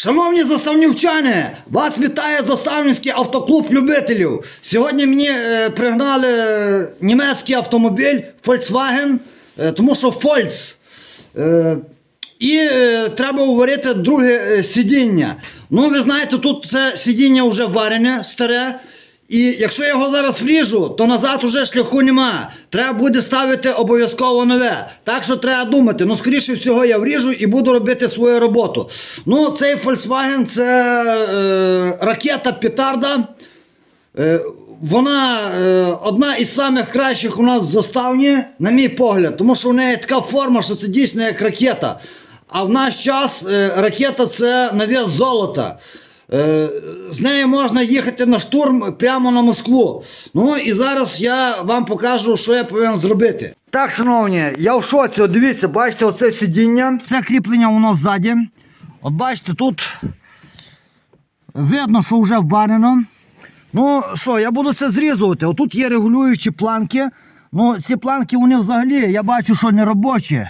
Шановні заставнівчани, вас вітає заставницький автоклуб любителів. Сьогодні мені е, пригнали німецький автомобіль Volkswagen, е, тому що Volks. Е, і е, треба уварити друге е, сидіння. Ну, ви знаєте, тут це сидіння вже варене, старе. І якщо я його зараз вріжу, то назад уже шляху нема. Треба буде ставити обов'язково нове. Так що треба думати. Ну, скоріше всього, я вріжу і буду робити свою роботу. Ну, цей Volkswagen це е, ракета Петарда. Е, Вона е, одна із самих кращих у нас в заставні, на мій погляд, тому що в неї така форма, що це дійсно як ракета. А в наш час е, ракета це на вес золота. Е, з нею можна їхати на штурм прямо на Москву. Ну і зараз я вам покажу, що я повинен зробити. Так, шановні, я в шоці. От дивіться, бачите, оце сидіння. Це кріплення воно ззаді. От бачите, тут видно, що вже варено. Ну що, я буду це зрізувати. Отут є регулюючі планки. Ну, ці планки вони взагалі, я бачу, що не робочі.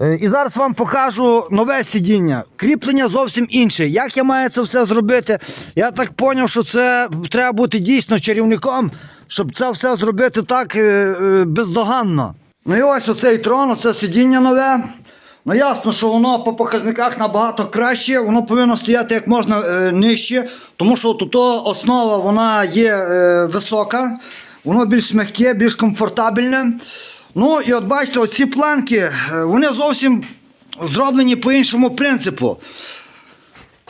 Е, І зараз вам покажу нове сидіння. Кріплення зовсім інше. Як я маю це все зробити? Я так зрозумів, що це треба бути дійсно чарівником, щоб це все зробити так е, е, бездоганно. Ну і ось оцей трон, оце сидіння нове. Ну ясно, що воно по показниках набагато краще, воно повинно стояти як можна нижче, тому що тут основа вона є висока, воно більш м'яке, більш комфортабельне. Ну і от бачите, оці планки, е, вони зовсім зроблені по іншому принципу.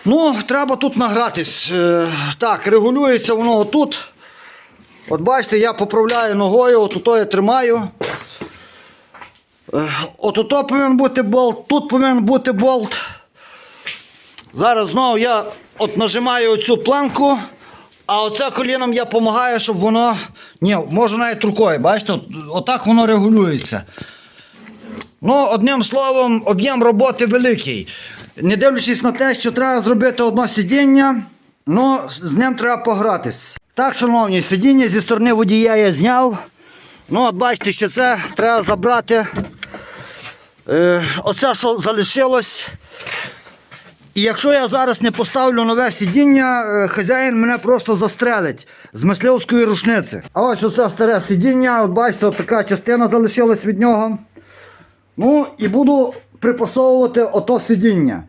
Ну, треба тут награтись. Е, так, регулюється воно отут. От бачите, я поправляю ногою, отут я тримаю. Е, От ото повинен бути болт, тут повинен бути болт. Зараз знову я от нажимаю цю планку, а оце коліном я допомагаю, щоб воно. Ні, можу навіть рукою, бачите, отак воно регулюється. Ну, одним словом, об'єм роботи великий. Не дивлячись на те, що треба зробити одне сидіння, ну, з ним треба погратись. Так, шановні, сидіння зі сторони водія я зняв. Ну, от бачите, що це треба забрати. Е, оце, що залишилось. І якщо я зараз не поставлю нове сидіння, е, хазяїн мене просто застрелить з мисливської рушниці. А ось оце старе сидіння, от бачите, от така частина залишилась від нього. Ну і буду припасовувати ото сидіння.